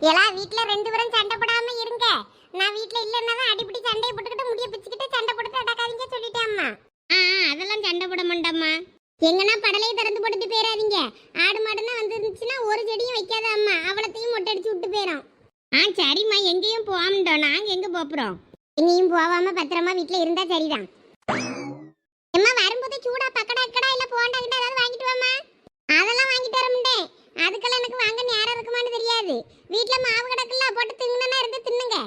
எல்லா வீட்ல ரெண்டு பேரும் சண்டை போடாம இருங்க. நான் வீட்ல இல்லன்னா அடிப்படி சண்டையை போட்டுக்கிட்டு முடிய பிச்சுக்கிட்டு சண்டை போட்டுட்டு அடக்காதீங்க சொல்லிட்டேன் அம்மா. ஆ அதெல்லாம் சண்டை போட மாட்டோம்மா. எங்கன்னா படலையை திறந்து போட்டுட்டு போயிடாதீங்க ஆடு மாடுனா வந்துருந்துச்சுன்னா ஒரு செடியும் வைக்காத அம்மா. அவளத்தையும் மொட்டை அடிச்சு விட்டு போயிடும் ஆ சரிம்மா எங்கேயும் போகாமட்டோம் நாங்க எங்க போப்புறோம் எங்கேயும் போகாம பத்திரமா வீட்ல இருந்தா சரிதான் அம்மா வரும்போது சூடா பக்கடா அக்கடா இல்ல போண்டா கிட்ட ஏதாவது வாங்கிட்டு வாமா அதெல்லாம் வாங்கிட்டு வர மாட்டேன் அதுக்கெல்லாம் எனக்கு வாங்க நேரம் இருக்குமான்னு தெரியாது வீட்ல மாவு கிடக்குல்ல போட்டு திங்குனா இருந்து தின்னுங்க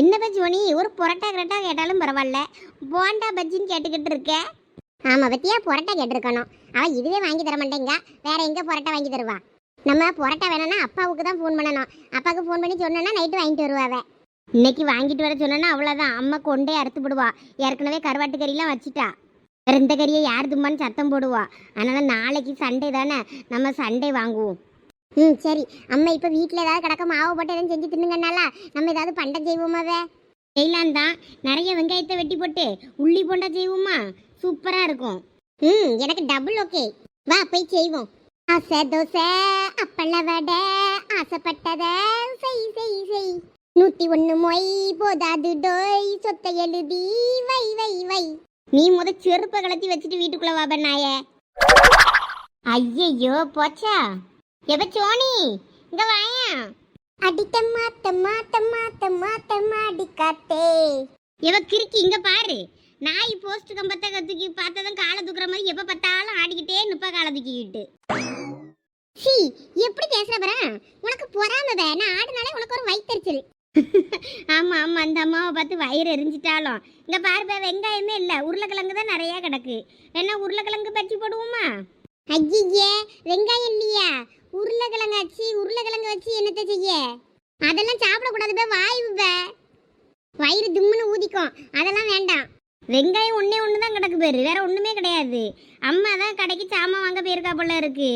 என்ன ஜோனி ஒரு புரோட்டா கிரட்டா கேட்டாலும் பரவாயில்ல. போண்டா பஜ்ஜின்னு கேட்டுக்கிட்டு இருக்க. ஆமாம் பத்தியா? புரோட்டா கேட்டிருக்கணும். அவள் இதுவே வாங்கி தர மாட்டேங்க. வேற எங்கே புரோட்டா வாங்கி தருவா? நம்ம புரோட்டா வேணும்னா அப்பாவுக்கு தான் ஃபோன் பண்ணணும். அப்பாவுக்கு ஃபோன் பண்ணி சொன்னோன்னா நைட்டு வாங்கிட்டு வருவாவே இன்னைக்கு வாங்கிட்டு வர சொன்னா அவ்வளோதான் அம்மா கொண்டே அறுத்து போடுவா. ஏற்கனவே கருவாட்டு கறிலாம் வச்சுட்டா. வேற இந்த கறியை யார் தும்மான்னு சத்தம் போடுவா. அதனால் நாளைக்கு சண்டே தானே. நம்ம சண்டே வாங்குவோம். ம் சரி. அம்மா இப்போ வீட்டில் ஏதாவது கிடக்க மாவு போட்டு எதுவும் செஞ்சு தின்னுங்கனால நம்ம ஏதாவது பண்டம் செய்வோமாவே செய்யலாம் தான். நிறைய வெங்காயத்தை வெட்டி போட்டு உள்ளி போண்டா செய்வோமா? சூப்பராக இருக்கும். ம் எனக்கு டபுள் ஓகே வா போய் செய்வோம். ஆசை தோசை அப்பள வடை ஆசைப்பட்டதை செய் செய் செய். நூற்றி ஒன்று மொய் போதாது டோய் சொத்தை எழுதி வை வை வை. நீ முத செருப்பை கலத்தி வச்சுட்டு வீட்டுக்குள்ள வாப நாயே ஐயையோ போச்சா? எவ சோனி? இங்க வாயா. அடித்தம்மா தம்மா தம்மா தம்மா தம்மா அடிக்காத்தே. எவ கிறுக்கி இங்க பாரு. நாய் போஸ்ட் கம்பத்தை கத்துக்கி பார்த்ததும் காலை தூக்குற மாதிரி எப்ப பார்த்தாலும் ஆடிக்கிட்டே நிப்பா காலை தூக்கிக்கிட்டு. சி எப்படி பேசுற பாரு உனக்கு பொறாம நான் ஆடுனாலே உனக்கு ஒரு வயிற்றுச்சல் ஆமா ஆமா. அந்த அம்மாவை பார்த்து வயிறு எரிஞ்சிட்டாலும். இங்க பாருப்ப வெங்காயமே இல்ல. உருளைக்கிழங்கு தான் நிறைய கிடக்கு. என்ன உருளைக்கிழங்கு பச்சி போடுவோமா? ஐயே வெங்காயம் இல்லையா? உருளைக்கிழங்கு வச்சு உருளைக்கிழங்கு வச்சு என்னத்தை செய்ய? அதெல்லாம் சாப்பிடக்கூடாது பே வாய் பே வயிறு தும்முன்னு ஊதிக்கும். அதெல்லாம் வேண்டாம். வெங்காயம் ஒன்றே ஒன்று தான் கிடக்கு பேரு. வேற ஒன்றுமே கிடையாது. அம்மா தான் கடைக்கு சாமான் வாங்க போயிருக்கா போல இருக்கு.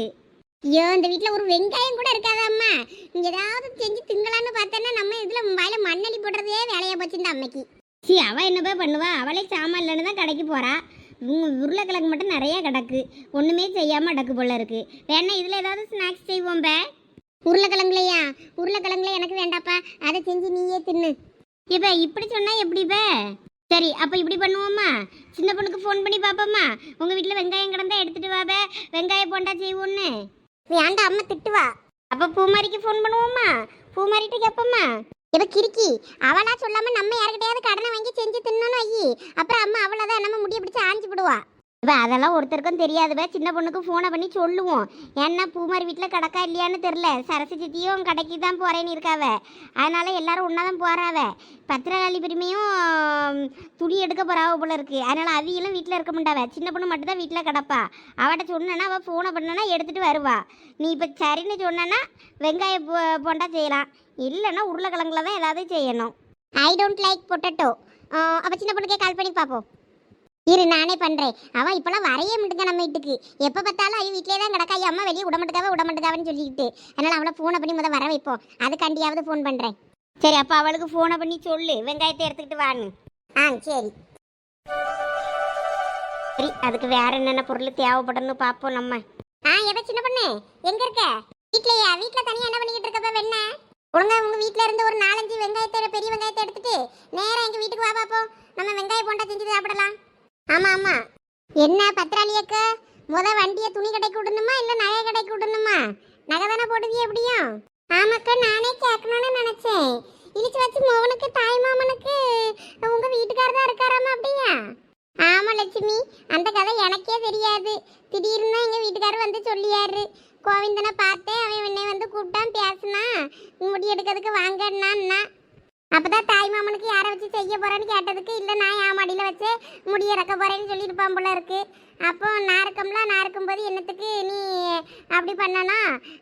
ஐயோ இந்த வீட்டில் ஒரு வெங்காயம் கூட இருக்காது அம்மா. இங்கே ஏதாவது செஞ்சு திங்கலான்னு பார்த்தேன்னா நம்ம இதில் வாயில் மண்ணலி போடுறதே வேலையாக போச்சு இந்த அம்மைக்கு. சி அவ என்னப்பா பண்ணுவா? அவளே சாமான் இல்லைன்னு தான் கடைக்கு போகிறா உருளைக்கிழங்கு மட்டும் நிறைய கிடக்கு. ஒண்ணுமே செய்யாம அடக்கு போல இருக்கு. வேணா இதுல ஏதாவது ஸ்நாக்ஸ் செய்வோம் பே. உருளைக்கிழங்குலையா? உருளைக்கிழங்குல எனக்கு வேண்டாப்பா. அதை செஞ்சு நீயே தின்னு. இப்ப இப்படி சொன்னா எப்படி பே? சரி அப்ப இப்படி பண்ணுவோமா? சின்ன பொண்ணுக்கு ஃபோன் பண்ணி பாப்போமா? உங்க வீட்ல வெங்காயம் கிடந்தா எடுத்துட்டு வா பே. வெங்காய போண்டா செய்வோன்னு. வேண்டாம் அம்மா திட்டுவா அப்ப பூமாரிக்கு ஃபோன் பண்ணுவோமா? பூமாரிட்ட கேப்போமா? இவ கிறுக்கி. அவளா சொல்லாம நம்ம யாருக்கிட்டையாவது கடனை வாங்கி செஞ்சு தின்னணும் ஐயி. அப்புறம் அம்மா அவ்வளோதான் நம்ம முடிய பிடிச்சி ஆஞ்சு விடுவா இப்போ அதெல்லாம் ஒருத்தருக்கும் தெரியாதுவ சின்ன பொண்ணுக்கு ஃபோனை பண்ணி சொல்லுவோம். ஏன்னா பூமாரி வீட்டில் கிடக்கா இல்லையான்னு தெரில சரசு சித்தியும் கடைக்கு தான் போகிறேன்னு இருக்காவ அதனால எல்லாரும் ஒன்றா தான் போகிறாவ பத்திரகாளி பெருமையும் துணி எடுக்க போகிறாவ போல இருக்குது அதனால் அவியெல்லாம் வீட்டில் இருக்க மாட்டாவ. சின்ன பொண்ணு மட்டும்தான் வீட்டில் கிடப்பா. அவட்ட சொன்னேன்னா அவள் ஃபோனை பண்ணனா எடுத்துகிட்டு வருவா. நீ இப்போ சரின்னு சொன்னனா வெங்காய பொ- போண்டா செய்யலாம். இல்லைன்னா உருளைக்கிழங்குல தான் ஏதாவது செய்யணும். ஐ டோன்ட் லைக் பொட்டட்டோ அப்போ சின்ன பொண்ணுக்கே கால் பண்ணி பார்ப்போம் இரு நானே பண்ணுறேன் அவன் இப்போலாம் வரைய மாட்டுங்க நம்ம வீட்டுக்கு. எப்போ பார்த்தாலும் அவ வீட்டிலே தான் கிடக்கா. ஐயா, அம்மா வெளியே விட மாட்டுக்காவ விட மாட்டுக்காவன்னு சொல்லிக்கிட்டு. அதனால் அவளை ஃபோனை பண்ணி முத வர வைப்போம். அதுக்காண்டியாவது ஃபோன் பண்ணுறேன் சரி அப்போ அவளுக்கு ஃபோனை பண்ணி சொல்லு. வெங்காயத்தை எடுத்துக்கிட்டு வான்னு. ஆ சரி. சரி அதுக்கு வேற என்னென்ன பொருள் தேவைப்படும்னு பார்ப்போம் நம்ம. ஆ எதை சின்ன பொண்ணு? எங்க இருக்க? வீட்லயா? வீட்ல தனியா என்ன பண்ணிக்கிட்டு இருக்கப்ப வெண்ண ஒழுங்கா உங்க வீட்ல இருந்து ஒரு நாலஞ்சு வெங்காயத்தை பெரிய வெங்காயத்தை எடுத்துட்டு நேரா எங்க வீட்டுக்கு வா பாப்போம் நம்ம வெங்காய போண்டா செஞ்சு சாப்பிடலாம். ஆமா ஆமா. என்ன பத்திராளியக்க முத வண்டியை துணி கடைக்கு விடணுமா இல்ல நகை கடைக்கு விடணுமா? நகை தானே போடுவிய எப்படியும்? ஆமாக்கா நானே கேட்கணும்னு நினைச்சேன். இழிச்சு வச்சு மோகனுக்கு தாய் மாமனுக்கு உங்க வீட்டுக்காரர் தான் இருக்காராமா அப்படியா? ஆமா லட்சுமி. அந்த கதை எனக்கே தெரியாது. திடீர்னு எங்க வீட்டுக்காரர் வந்து சொல்லியாரு. கோவிந்தனை பார்த்தேன். அவன் என்னை வந்து கூப்பிட்டான் பேசினான் முடி எடுக்கிறதுக்கு வாங்கன்னா அப்பதான் தாய் மாமனுக்கு யாரை வச்சு செய்ய போறேன்னு கேட்டதுக்கு இல்ல நான் என் மடியில வச்சு முடி இறக்க போறேன்னு சொல்லியிருப்பான் போல இருக்கு. அப்போ நான் இருக்கம்ல நான் இருக்கும்போது என்னத்துக்கு நீ அப்படி பண்ணனா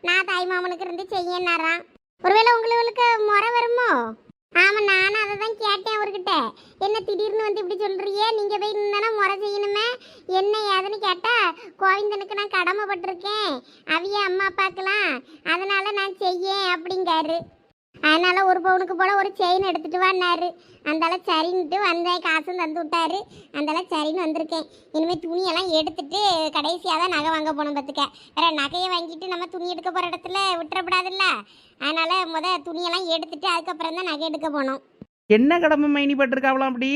நான் தாய் மாமனுக்கு இருந்து செய்யனாராம் ஒருவேளை உங்களுக்கு முறை வருமோ? ஆமா நானும் அதை தான் கேட்டேன் அவர்கிட்ட. என்ன திடீர்னு வந்து இப்படி சொல்றியே? நீங்க போய் நின்னா முறை செய்யணுமே? என்ன ஏதுன்னு கேட்டா கோவிந்தனுக்கு நான் கடமைப்பட்டிருக்கேன். அவிய அம்மா அப்பாக்கெல்லாம். அதனால நான் செய்யேன் அப்படிங்காரு. அதனால ஒரு பவுனுக்கு போல ஒரு செயின் எடுத்துட்டு வான்னாரு அந்தால சரின்ட்டு வந்தேன் காசும் தந்து விட்டாரு. அந்தால சரின்னு வந்திருக்கேன். இனிமேல் துணியெல்லாம் எடுத்துட்டு கடைசியாக தான் நகை வாங்க போகணும் பார்த்துக்க. வேற நகையை வாங்கிட்டு நம்ம துணி எடுக்க போகிற இடத்துல விட்டுறப்படாதுல்ல அதனால முத துணியெல்லாம் எடுத்துட்டு அதுக்கப்புறம் தான் நகை எடுக்க போனோம். என்ன கடமை மைனி பட்டிருக்காவலாம் அப்படி?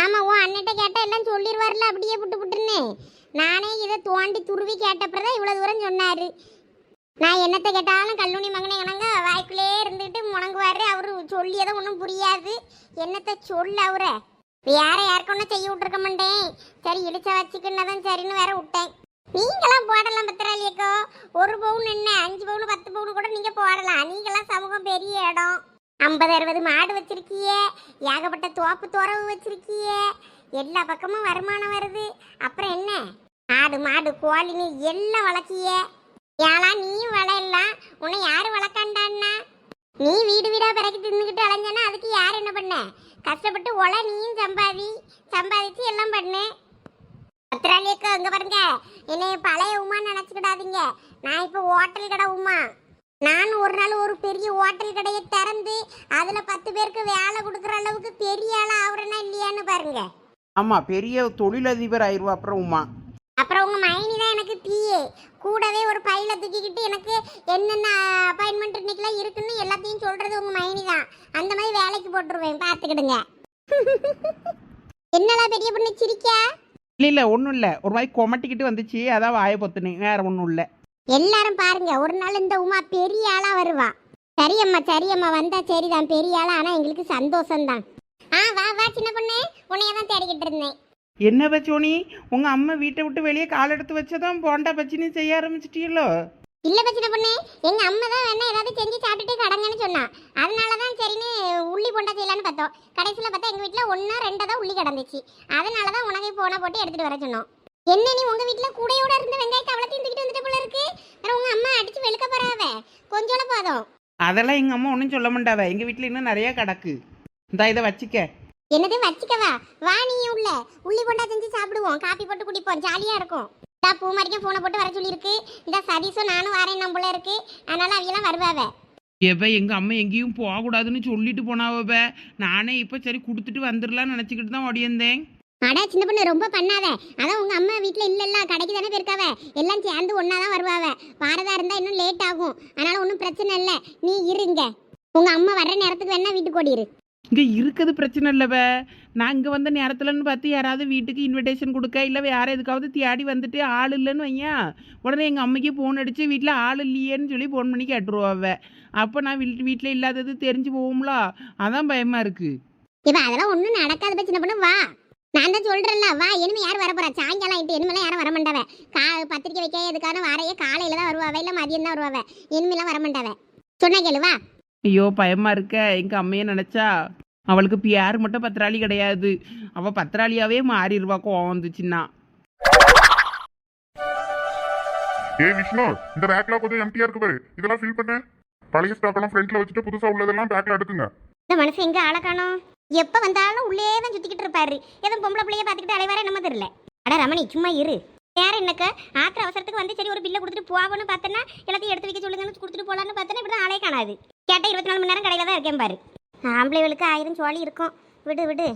ஆமா உன் அண்ணன்ட்ட கேட்டா எல்லாம் சொல்லிடுவார்ல அப்படியே புட்டு புட்டுன்னு. நானே இதை தோண்டி துருவி கேட்டப்பறம் தான் இவ்வளோ தூரம் சொன்னாரு. நான் என்னத்தை கேட்டாலும் கல்லூனி மகனை எனங்க வாய்க்குள்ளே இருந்துட்டு முணங்குவாரு. அவரு சொல்லியதை ஒன்றும் புரியாது. என்னத்தை சொல்ல அவரை? வேற யாருக்கொன்னும் செய்ய விட்டுருக்க மாட்டேன். சரி இடிச்ச வச்சுக்கின்னதான் சரின்னு வேற விட்டேன். நீங்களாம் போடலாம் பத்திராளியக்கோ ஒரு பவுன் என்ன? அஞ்சு பவுன் பத்து பவுன் கூட நீங்க போடலாம். நீங்களாம் சமூகம் பெரிய இடம். ஐம்பது அறுபது மாடு வச்சிருக்கிய ஏகப்பட்ட தோப்பு துறவு வச்சிருக்கிய எல்லா பக்கமும் வருமானம் வருது. அப்புறம் என்ன? ஆடு மாடு கோழின்னு எல்லாம் வளர்க்கிய ஏலா நீயும் வளையலாம் உன்னை யாரு வளர்க்காண்டான்னா? நீ வீடு வீடா பிறகு தின்னுக்கிட்டு அலைஞ்சனா அதுக்கு யார் என்ன பண்ண? கஷ்டப்பட்டு ஒல நீயும் சம்பாதி. சம்பாதிச்சு எல்லாம் பண்ணு. பத்திராளியக்கோ அங்க பாருங்க. என்னை பழைய உமா நினச்சிக்கிடாதீங்க. நான் இப்போ ஹோட்டல் கடை உமா. நான் ஒரு நாள் ஒரு பெரிய ஹோட்டல் கடையை திறந்து அதுல பத்து பேருக்கு வேலை கொடுக்குற அளவுக்கு பெரிய ஆளா ஆகுறேன்னா இல்லையான்னு பாருங்க. ஆமா பெரிய தொழிலதிபர் ஆயிடுவா அப்புறம் உமா. அப்புறம் உங்க மைனி தான் எனக்கு பிஏ கூடவே ஒரு பையில தூக்கிக்கிட்டு எனக்கு என்னென்ன அப்பாயின்மெண்ட் இன்னைக்கெல்லாம் இருக்குன்னு எல்லாத்தையும் சொல்றது உங்க மைனி தான். அந்த மாதிரி வேலைக்கு போட்டுருவேன். பார்த்துக்கிடுங்க. என்னடா பெரிய பொண்ணு சிரிக்கா? இல்ல இல்ல ஒன்றும் இல்லை. ஒரு மாதிரி கொமட்டிக்கிட்டு வந்துச்சு. அதான் வாயை பொத்துனேன். வேற ஒன்றும் இல்லை. எல்லாரும் பாருங்க. ஒரு நாள் இந்த உமா பெரிய ஆளா வருவா. சரியம்மா சரியம்மா வந்தா சரிதான். பெரிய ஆளா ஆனா எங்களுக்கு சந்தோஷம்தான். ஆ வா வா சின்ன பொண்ணு. உன்னைய தான் தேடிக்கிட்டு இருந்தேன். என்ன பச்சோனி உங்க அம்மா வீட்டை விட்டு வெளியே கால் எடுத்து வச்சதும் போண்டா பச்சினி செய்ய ஆரம்பிச்சிட்டீங்களோ இல்ல சின்ன பொண்ணு எங்க அம்மா தான் வேணா ஏதாவது செஞ்சு சாப்பிட்டுட்டு கடங்கன்னு சொன்னா. அதனால தான் சரின்னு உள்ளி போண்டா செய்யலான்னு பார்த்தோம். கடைசியில் பார்த்தா எங்க வீட்ல ஒன்றா ரெண்டா தான் உள்ளி கிடந்துச்சு. அதனால தான் உனக்கு போன போட்டு எடுத்துட்டு வர சொன்னோம். என்ன நீ உங்க வீட்ல கூடையோட இருந்த வெங்காயத்தை அவ்வளோத்தையும் தூக்கிட்டு வந்துட்டு போல இருக்கு? வேற உங்க அம்மா அடிச்சு வெளுக்க போறாவ. கொஞ்சோட போதும். அதெல்லாம் எங்க அம்மா ஒன்றும் சொல்ல மாட்டாவ. எங்க வீட்டில் இன்னும் நிறைய கிடக்கு. இந்தா இதை வச்சுக்க. என்னது வச்சுக்கவா? வா நீ உள்ள. உள்ளி போண்டா செஞ்சு சாப்பிடுவோம். காப்பி போட்டு குடிப்போம். ஜாலியா இருக்கும். இந்த பூ மாதிரிக்கும் போனை போட்டு வர சொல்லியிருக்கு. இந்த சதீஷும் நானும் வரேன் நம்மள இருக்கு. அதனால அவையெல்லாம் வருவாவ. எப்ப எங்க அம்மா எங்கேயும் போகக்கூடாதுன்னு சொல்லிட்டு போனாவ நானே இப்போ சரி கொடுத்துட்டு வந்துடலாம்னு நினச்சிக்கிட்டு தான் ஓடியந்தேன் அடா சின்ன பொண்ணு ரொம்ப பண்ணாத. அதான் உங்க அம்மா வீட்ல இல்லல்ல கடைக்கு தானே போயிருக்காவ. எல்லாம் சேர்ந்து ஒண்ணா தான் வருவாவ. வாரதா இருந்தா இன்னும் லேட் ஆகும். அதனால ஒன்றும் பிரச்சனை இல்லை. நீ இருங்க உங்க அம்மா வர்ற நேரத்துக்கு வேணா வீட்டுக்கு ஓடிரு இங்கே இருக்குது பிரச்சனை இல்லைவ நான் இங்கே வந்த நேரத்துலன்னு பார்த்து யாராவது வீட்டுக்கு இன்விடேஷன் கொடுக்க இல்லை வேறு எதுக்காவது தேடி வந்துட்டு ஆள் இல்லைன்னு வையா உடனே எங்கள் அம்மைக்கு ஃபோன் அடித்து வீட்டில் ஆள் இல்லையேன்னு சொல்லி ஃபோன் பண்ணி கேட்டுருவாவ அப்போ நான் வீட்டு வீட்டில் இல்லாதது தெரிஞ்சு போகும்ல. அதான் பயமாக இருக்குது இப்போ அதெல்லாம் ஒன்றும் நடக்காத சின்ன பண்ண. வா. நான் தான் சொல்கிறேன்ல வா இனிமே யார் வர போகிறா சாயங்காலம் ஆகிட்டு இனிமேலாம் யாரும் வர மாட்டாவே. கா பத்திரிக்கை வைக்க எதுக்கான வாரையே காலையில் தான் வருவாவே இல்லை மதியம் தான் வருவாவே இனிமேலாம் வர மாட்டாவே. சொன்ன கேளு வா. ஐயோ பயமாக இருக்க. எங்கள் அம்மையை நினச்சா அவளுக்கு பியார் மட்டும் பத்திராளி கிடையாது. அவள் பத்திராளியாவே மாறிடுவா கோவம் வந்துச்சுன்னா ஏய் விஷ்ணு இந்த பேக்ல கொஞ்சம் எம்டியா இருக்கு பாரு. இதெல்லாம் ஃபில் பண்ண. பழைய ஸ்டாக் எல்லாம் ஃப்ரண்ட்ல வச்சுட்டு புதுசா உள்ளதெல்லாம் பேக்ல எடுக்குங்க இந்த மனுஷன் எங்க ஆளை காணோம்? எப்ப வந்தாலும் உள்ளே தான் சுத்திக்கிட்டு இருப்பாரு. ஏதோ பொம்பளை பிள்ளைய பாத்துக்கிட்டு அலைவார என்னமோ தெரியல. அட ரமணி சும்மா இரு. வேற என்னக்க? ஆத்திர அவசரத்துக்கு வந்து சரி ஒரு பில்லை கொடுத்துட்டு போகணும்னு பார்த்தேன்னா எல்லாத்தையும் எடுத்து வைக்க சொல்லுங்கன்னு கொடுத்துட்டு போகலான்னு பார்த்தேன்னா இப்படி ஆளே காணாது. கேட்டால் இருபத்தி நாலு மணி நேரம் கடையில் தான் இருக்கேன் பாரு. ஆம்பளைகளுக்கு ஆயிரம் சோழி இருக்கும். விடு விடு.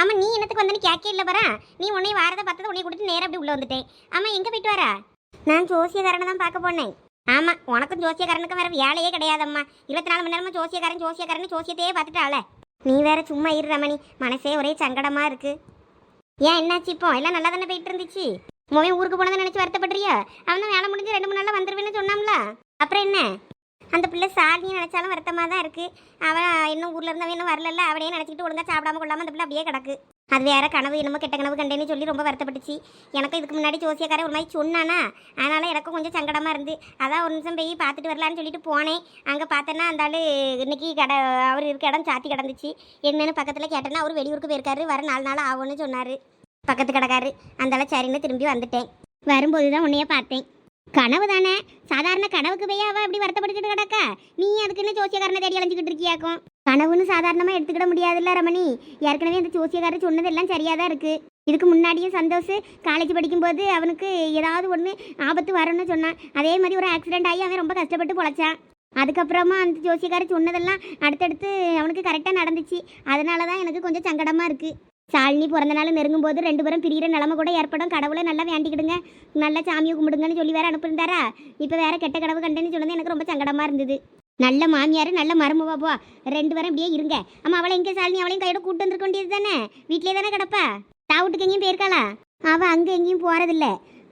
ஆமாம் நீ என்னத்துக்கு வந்தேன்னு கேட்க இல்லை பரா. நீ உன்னை வாரதை பார்த்ததை உன்னை கொடுத்து நேரம் அப்படி உள்ள வந்துட்டேன். ஆமாம் எங்கே போயிட்டு வரா? நான் ஜோசியக்காரனை தான் பார்க்க போனேன். ஆமாம் உனக்கும் ஜோசியக்காரனுக்கும் வேறு வேலையே கிடையாதம்மா. இருபத்தி நாலு மணி நேரமும் ஜோசியக்காரன் ஜோசியக்காரன் ஜோசியத்தையே பார்த்துட்டாள. நீ வேற சும்மா இரு ரமணி மனசே ஒரே சங்கடமாக இருக்கு. ஏன் என்னாச்சு இப்போ? எல்லாம் நல்லா தானே போயிட்டு இருந்துச்சு? மோவன் ஊருக்கு போனதை நினச்சி வருத்தப்படுறியா? அவன் தான் வேலை முடிஞ்சு ரெண்டு மூணு நாளில் வந்துருவேன்னு சொன்னாம்ல அப்புறம் என்ன? அந்த பிள்ளை சாலினி நினச்சாலும் வருத்தமாக தான் இருக்குது அவன் இன்னும் ஊரில் இருந்து அவன் இன்னும் வரல அவனையே நினைச்சிட்டு ஒழுங்கா சாப்பிடாம கொள்ளாமல் அந்த பிள்ளை அப்படியே கிடக்கு. அது வேற கனவு என்னமோ கெட்ட கனவு கண்டேன்னு சொல்லி ரொம்ப வருத்தப்பட்டுச்சு. எனக்கும் இதுக்கு முன்னாடி ஜோசியக்காரன் ஒரு மாதிரி சொன்னானா? அதனால எனக்கும் கொஞ்சம் சங்கடமாக இருந்து. அதான் ஒரு நிமிஷம் போய் பார்த்துட்டு வரலான்னு சொல்லிட்டு போனேன். அங்கே பார்த்தேன்னா அந்த ஆள் இன்னைக்கு கடை அவர் இருக்க இடம் சாத்தி கிடந்துச்சு. என்னன்னு பக்கத்தில் கேட்டேன்னா அவர் வெளியூருக்கு போயிருக்காரு. வர நாலு நாள் ஆகும்னு சொன்னார். பக்கத்து கடைக்காரு அந்த சரின்னு திரும்பி வந்துட்டேன். வரும்போது தான் உன்னைய பார்த்தேன். கனவு தானே? சாதாரண கனவுக்கு போய் அவள் அப்படி வருத்தப்பட்டுக்கிட்டு கிடக்கா? நீ அதுக்குன்னு ஜோசியக்காரனை தேடி அலைஞ்சிக்கிட்டு இருக்கியாக்கும்? கனவுன்னு சாதாரணமாக எடுத்துக்கிட முடியாதுல்ல ரமணி. ஏற்கனவே அந்த ஜோசியக்காரர் சொன்னதெல்லாம் சரியாக தான் இருக்குது இதுக்கு முன்னாடியும் சந்தோஷ் காலேஜ் படிக்கும்போது அவனுக்கு ஏதாவது ஒன்று ஆபத்து வரும்னு சொன்னான். அதே மாதிரி ஒரு ஆக்சிடென்ட் ஆகி அவன் ரொம்ப கஷ்டப்பட்டு பொழைச்சான். அதுக்கப்புறமா அந்த ஜோசியக்காரர் சொன்னதெல்லாம் அடுத்தடுத்து அவனுக்கு கரெக்டாக நடந்துச்சு. அதனால தான் எனக்கு கொஞ்சம் சங்கடமாக இருக்குது சாலினி பிறந்த நாள் நெருங்கும் போது ரெண்டு பேரும் பிரியிற நிலமை கூட ஏற்படும். கடவுளை நல்லா வேண்டிக்கிடுங்க. நல்லா சாமியை கும்பிடுங்கன்னு சொல்லி வேற அனுப்பியிருந்தாரா? இப்போ வேற கெட்ட கடவு கண்டேன்னு சொன்னது எனக்கு ரொம்ப சங்கடமாக இருந்தது. நல்ல மாமியார் நல்ல மருமவா போ. ரெண்டு பேரும் இப்படியே இருங்க. அம்மா அவளை எங்கே சாலினி அவளையும் கையோட கூட்டு வந்துருக்க வேண்டியது தானே? வீட்டிலே தானே கிடப்பா? தாவுட்டுக்கு எங்கேயும் போயிருக்காளா? அவள் அங்கே எங்கேயும் போகிறதில்ல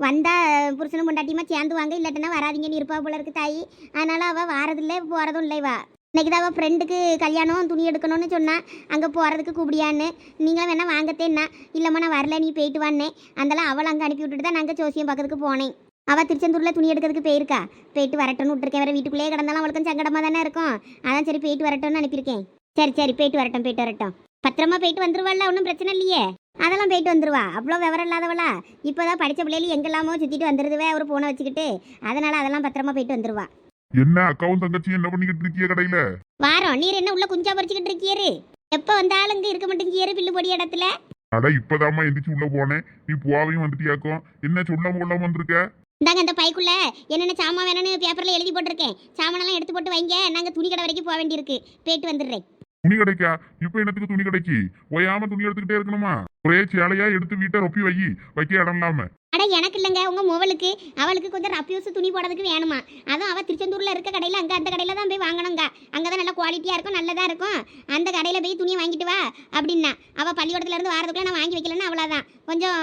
வந்தா புருஷனும் பொண்டாட்டியுமா சேர்ந்து வாங்க. இல்லாட்டினா வராதீங்கன்னு இருப்பா போல இருக்கு தாய். அதனால அவள் வாரதில்லை போகிறதும் இல்லை வா இன்னைக்கு தான் அவள் ஃப்ரெண்டுக்கு கல்யாணம் துணி எடுக்கணும்னு சொன்னா அங்கே போகிறதுக்கு கூப்பிடியான்னு. நீங்களும் வேணால் வாங்கத்தேன்னா இல்லைம்மா நான் வரல நீ போயிட்டு வான்னே அதெல்லாம் அவளை அங்கே அனுப்பி விட்டுட்டு தான் நாங்கள் ஜோசியம் பார்க்கறதுக்கு போனேன். அவள் திருச்செந்தூரில் துணி எடுக்கிறதுக்கு போயிருக்கா. போயிட்டு வரட்டும்னு விட்டுருக்கேன். வேறு வீட்டுக்குள்ளேயே கிடந்தாலும் அவளுக்கும் சங்கடமாக தானே இருக்கும். அதான் சரி போயிட்டு வரட்டும்னு அனுப்பியிருக்கேன். சரி சரி போயிட்டு வரட்டும் போயிட்டு வரட்டும். பத்திரமா போயிட்டு வந்துருவாள்ல ஒன்றும் பிரச்சனை இல்லையே. அதெல்லாம் போயிட்டு வந்துருவா. அவ்வளோ விவரம் இல்லாதவளா. இப்போ தான் படித்த பிள்ளைகள் எங்கெல்லாமோ சுற்றிட்டு வந்துருதுவே அவர் ஃபோனை வச்சுக்கிட்டு. அதனால் அதெல்லாம் பத்திரமா போயிட்டு வந்துருவா. என்ன அக்காவும் தங்கச்சியும் என்ன பண்ணிக்கிட்டு இருக்கிய கடையில? வாரம் நீர் என்ன உள்ள குஞ்சா பறிச்சுக்கிட்டு இருக்கியரு? எப்போ வந்தாலும் இங்கே இருக்க மாட்டேங்கியரு பில்லு பொடி இடத்துல? அட இப்பதாம்மா எந்திரிச்சு உள்ள போனேன். நீ போவையும் வந்துட்டியாக்கும் என்ன சொல்லாம கொள்ளாம வந்திருக்க? இந்தாங்க அந்த பைக்குள்ள என்னென்ன சாமான் வேணும்னு பேப்பரில் எழுதி போட்டிருக்கேன். சாமானெல்லாம் எடுத்து போட்டு வைங்க. நாங்கள் துணி கடை வரைக்கும் போக வேண்டியிருக்கு. போயிட்டு வந்துடுறேன். துணி கிடைக்கா? இப்ப என்னத்துக்கு துணி கிடைக்கி? ஓயாம துணி எடுத்துக்கிட்டே இருக்கணுமா? ஒரே சேலையா எடுத்து வீட்டை ரொப்பி வை வைக்க இடம் இல்லாம. அட எனக்கு இல்லைங்க. உங்க முவலுக்கு அவளுக்கு கொஞ்சம் ரப்யூஸ் துணி போடுறதுக்கு வேணுமா? அதுவும் அவள் திருச்செந்தூர்ல இருக்க கடையில் அங்கே அந்த கடையில் தான் போய் வாங்கணுங்க. அங்கே தான் நல்ல குவாலிட்டியாக இருக்கும் நல்லதாக இருக்கும். அந்த கடையில் போய் துணியை வாங்கிட்டு வா அப்படின்னா. அவள் பள்ளிக்கூடத்துல இருந்து வாரதுக்குள்ள நான் வாங்கி வைக்கலன்னா அவ்வளோதான் கொஞ்சம்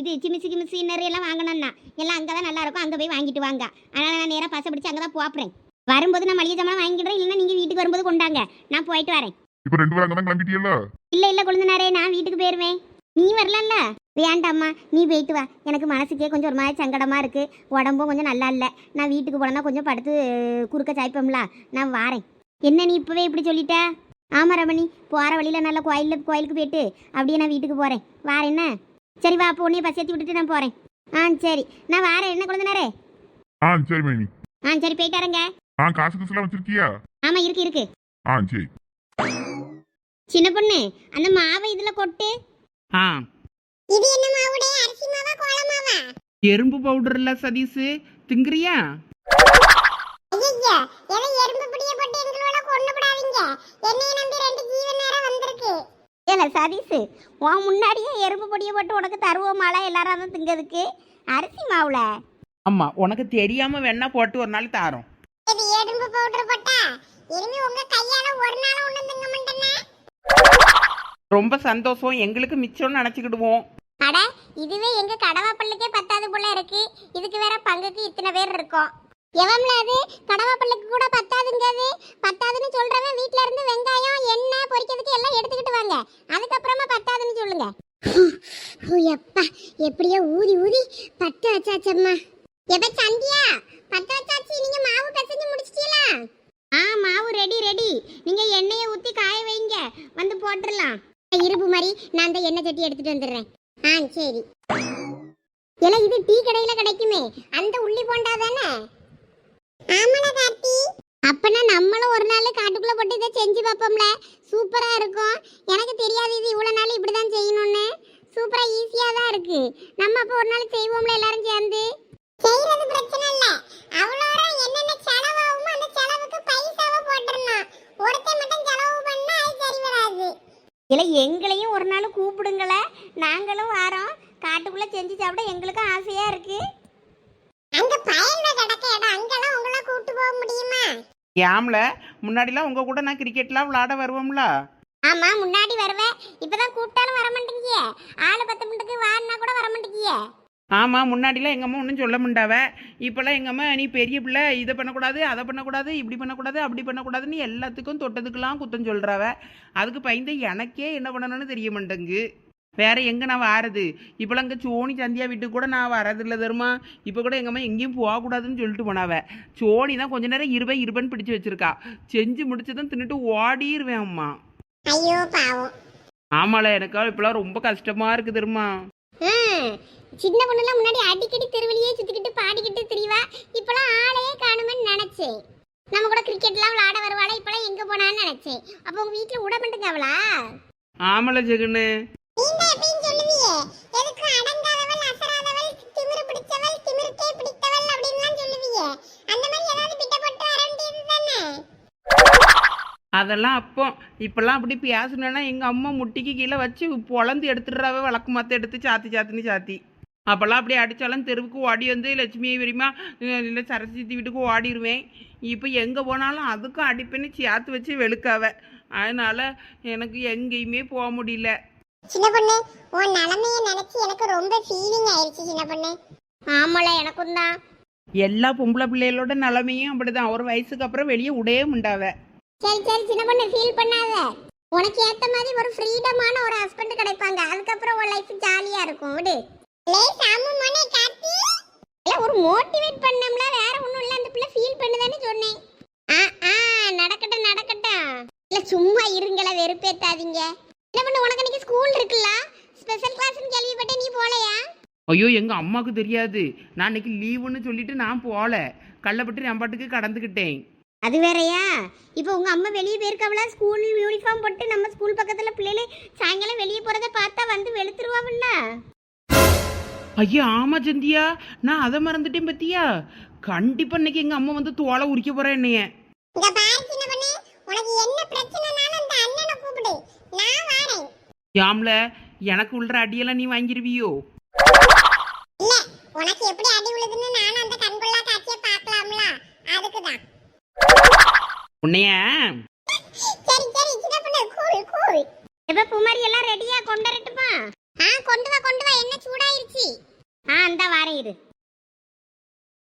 இது சிமிசி கிமிசி இன்னர் எல்லாம் வாங்கணும்னா. எல்லாம் அங்கே தான் நல்லா இருக்கும். அங்கே போய் வாங்கிட்டு வாங்க. அதனால் நான் நேராக பசை பிடிச்சி அங்கே தான் போப்புறேன் வரும்போது நான் மளிகை சாமான் வாங்கிக்கிறேன். இல்லைன்னா நீங்கள் வீட்டுக்கு வரும்போது கொண்டாங்க. நான் போயிட்டு வரேன். இப்ப ரெண்டு பேரும் அங்கதான் கிளம்பிட்டியல்ல? இல்ல இல்ல கொழுந்தனாரே நான் வீட்டுக்கு போயிருவேன். நீ வரலல்ல? வேண்டாம்மா நீ போயிட்டு வா. எனக்கு மனசுக்கே கொஞ்சம் ஒரு மாதிரி சங்கடமா இருக்கு. உடம்பும் கொஞ்சம் நல்லா இல்லை. நான் வீட்டுக்கு போனா கொஞ்சம் படுத்து குறுக்க சாய்ப்போம்ல. நான் வாரேன். என்ன நீ இப்பவே இப்படி சொல்லிட்ட? ஆமா ரமணி. போற வழியில நல்ல கோயில் கோயிலுக்கு போயிட்டு அப்படியே நான் வீட்டுக்கு போறேன். வாரேன் என்ன? சரி வா அப்போ உன்னைய பசேத்தி விட்டுட்டு நான் போறேன். ஆ சரி. நான் வாரேன். என்ன கொழுந்தனாரே? ஆ சரி மைனி. ஆ சரி போயிட்டாரங்க ஆ காசு காசுலாம் வச்சிருக்கியா? ஆமா இருக்கு இருக்கு. ஆ சரி. சின்ன பொண்ணு அந்த மாவை இதுல கொட்டு. ஆ. இது என்ன மாவுடே? அரிசி மாவா கோல மாவா? எறும்பு பவுடர்ல சதீஸு திங்கிறியா? ஐயா எதை எறும்பு பிடிய போட்டு எங்களோட கொண்டு விடாதீங்க என்னைய நம்பி ரெண்டு ஜீவன் நேரம் வந்திருக்கு. ஏல சதீஷ் உன் முன்னாடியே எறும்பு பொடிய போட்டு உனக்கு தருவோமால எல்லாரும் தான் திங்கிறதுக்கு. அரிசி மாவுல? ஆமா உனக்கு தெரியாம வேணா போட்டு ஒரு நாள் தாரோம். இது எறும்பு பவுடர் போட்டா இனிமே உங்க கையால ஒரு நாள் ஒண்ணு திங்க மாட்டேனே ரொம்ப சந்தோஷம். எங்களுக்கு மிச்சம்னு நினச்சிக்கிடுவோம். அட இதுவே எங்க கடவாப்பள்ளுக்கே பத்தாது போல இருக்கு. இதுக்கு வேற பங்குக்கு இத்தனை பேர் இருக்கோம். எவம்ல அது? கடவாப்பள்ளுக்கு கூட பத்தாதுங்க அது. பத்தாதுன்னு சொல்றவன் வீட்ல இருந்து வெங்காயம் எண்ணெய் பொரிக்கிறதுக்கு எல்லாம் எடுத்துக்கிட்டு வாங்க. அதுக்கப்புறமா பத்தாதுன்னு சொல்லுங்க. எப்பா எப்படியோ ஊதி ஊதி பத்து வச்சாச்சம்மா எப்ப சந்தியா? பத்து வச்சாச்சு நீங்க மாவு பிசைஞ்சு முடிச்சிட்டீங்களா? ஆ மாவு ரெடி ரெடி நீங்க எண்ணெயை ஊத்தி காய வைங்க. வந்து போட்டுடலாம். இருப்பு மாதிரி நான் அந்த எண்ணெய் சட்டி எடுத்துட்டு வந்துடுறேன். ஆ சரி. ஏன்னா இது டீ கடையில கிடைக்குமே. அந்த உள்ளி போண்டா தானே? ஆமாடா கார்த்தி. அப்பனா நம்மளும் ஒரு நாள் காட்டுக்குள்ள போட்டு இதை செஞ்சு பார்ப்போம்ல. சூப்பரா இருக்கும். எனக்கு தெரியாது இது இவ்வளவு நாள் இப்படிதான் செய்யணும்னு. சூப்பரா ஈஸியா தான் இருக்கு. நம்ம அப்ப ஒரு நாள் செய்வோம்ல எல்லாரும் சேர்ந்து? செய்யறது பிரச்சனை இல்ல. அவ்வளோ ஒருத்தன் மட்டும் செலவு பண்ணா அது சரி வராது. இல்லை எங்களையும் ஒரு நாள் கூப்பிடுங்களே. நாங்களும் வரோம். காட்டுக்குள்ள செஞ்சு சாப்பிட எங்களுக்கும் ஆசையா இருக்கு. அங்க பயந்த கிடக்க இடம். அங்கெல்லாம் உங்களை கூட்டு போக முடியுமா? ஏம்ல முன்னாடிலாம் உங்க கூட நான் கிரிக்கெட்லாம் விளாட வருவோம்ல. ஆமா முன்னாடி வருவேன். இப்பதான் கூப்பிட்டாலும் வர மாட்டேங்கிய பத்து மினிட்டுக்கு வான்னா கூட வர மாட்டேங்கிய ஆமா முன்னாடிலாம் எங்க அம்மா ஒன்றும் சொல்ல முண்டாவ. இப்பெல்லாம் எங்க அம்மா நீ பெரிய பிள்ளை இதை பண்ணக்கூடாது அதை பண்ணக்கூடாது இப்படி பண்ணக்கூடாது அப்படி பண்ணக்கூடாதுன்னு எல்லாத்துக்கும் தொட்டதுக்கெல்லாம் குத்தம் சொல்றாவ. அதுக்கு பயந்து எனக்கே என்ன பண்ணணும்னு தெரிய மாட்டேங்கு வேற எங்க நான் வாரது? இப்பெல்லாம் இங்கே சோனி சந்தியா வீட்டுக்கு கூட நான் வரதில்லை தருமா? இப்போ கூட எங்க அம்மா எங்கேயும் போகக்கூடாதுன்னு சொல்லிட்டு போனாவ. சோனி தான் கொஞ்ச நேரம் இருபை இருபன்னு பிடிச்சு வச்சிருக்கா. செஞ்சு முடிச்சதும் தின்னுட்டு ஓடிடுவேன் அம்மா. ஐயோ பாவம். ஆமால எனக்கு இப்பெல்லாம் ரொம்ப கஷ்டமா இருக்கு தெரியுமா சின்ன பொண்ணுலாம் முன்னாடி அடிக்கடி தெருவிலேயே சுத்திக்கிட்டு பாடிக்கிட்டு திரிவா. இப்பெல்லாம் ஆளையே காணுமேன்னு நினைச்சேன். நம்ம கூட கிரிக்கெட்லாம் விளையாட வருவாளா? இப்பெல்லாம் எங்க போனான்னு நினைச்சேன். அப்போ உங்க வீட்டுல விட மாட்டேங்க அவளா? ஆமல ஜெகனு நீங்க அதெல்லாம் அப்போ இப்பெல்லாம் அப்படி பேசணுன்னா எங்கள் அம்மா முட்டிக்கு கீழே வச்சு பொழந்து எடுத்துடுறாவ வழக்கு மாற்ற எடுத்து சாத்தி சாத்தின்னு சாத்தி. அப்போல்லாம் அப்படி அடித்தாலும் தெருவுக்கு ஓடி வந்து லட்சுமி பெரியமா இல்லை சரஸ்வதி வீட்டுக்கு ஓடிடுவேன் இப்போ எங்கே போனாலும் அதுக்கும் அடிப்பேன்னு சேர்த்து வச்சு வெளுக்காவ. அதனால எனக்கு எங்கேயுமே போக முடியல. சின்ன பொண்ணு உன் நிலைமைய நினைச்சு எனக்கு ரொம்ப ஃபீலிங் ஆயிருச்சு சின்ன பொண்ணு. ஆமால எனக்கும் தான். எல்லா பொம்பளை பிள்ளைகளோட நிலமையும் அப்படிதான். ஒரு வயசுக்கு அப்புறம் வெளியே உடையே முண்டாவ சரி சரி சின்ன பொண்ணு ஃபீல் பண்ணாத. உனக்கு ஏத்த மாதிரி ஒரு ஃப்ரீடமான ஒரு ஹஸ்பண்ட் கிடைப்பாங்க. அதுக்கப்புறம் உன் லைஃப் ஜாலியா இருக்கும். விடு. லே சாமு மனே காத்தி இல்ல ஒரு மோட்டிவேட் பண்ணோம்ல. வேற ஒண்ணும் இல்ல. அந்த பிள்ளை ஃபீல் பண்ணுதானே சொன்னேன். ஆ ஆ நடக்கட்டும் நடக்கட்டும். இல்ல சும்மா இருங்கள வெறுப்பேத்தாதீங்க. என்ன பண்ண உனக்கு இன்னைக்கு ஸ்கூல் இருக்குல்ல? ஸ்பெஷல் கிளாஸ்னு கேள்விப்பட்டேன். நீ போலையா ஐயோ எங்கள் அம்மாவுக்கு தெரியாது. நான் இன்னைக்கு லீவுன்னு சொல்லிட்டு நான் போகல. கள்ளப்பட்டு நான் பாட்டுக்கு கடந்துக்கிட்டேன். அது வேறயா? இப்போ உங்க அம்மா வெளியே போயிருக்காவளா? ஸ்கூல் யூனிஃபார்ம் போட்டு நம்ம ஸ்கூல் பக்கத்துல பிள்ளைகள் சாயங்காலம் வெளியே போறத பார்த்தா வந்து வெளுத்துருவாவில்ல? ஐயா ஆமா சந்தியா. நான் அதை மறந்துட்டேன் பத்தியா? கண்டிப்பா இன்னைக்கு எங்க அம்மா வந்து தோலை உரிக்க போறேன் என்னைய. இங்க பாரு சின்ன பொண்ணு. உனக்கு என்ன பிரச்சனைனாலும் அந்த அண்ணனை கூப்பிடு. நான் வரேன். யாம்ல எனக்கு உள்ள அடியெல்லாம் நீ வாங்கிருவியோ? இல்ல உனக்கு எப்படி அடி விழுதுன்னு நானும் அந்த கண்கொள்ளா காட்சியை பார்க்கலாம்ல? அதுக்கு தான் உன்னைய? சரி சரி சின்ன பொண்ணு கூல் கூல் இப்ப குமாரி எல்லாம் ரெடியா கொண்டு வரட்டுமா? ஆ கொண்டு வா கொண்டு வா என்ன சூடாயிருச்சு. ஆ அந்த வாரேன் இரு.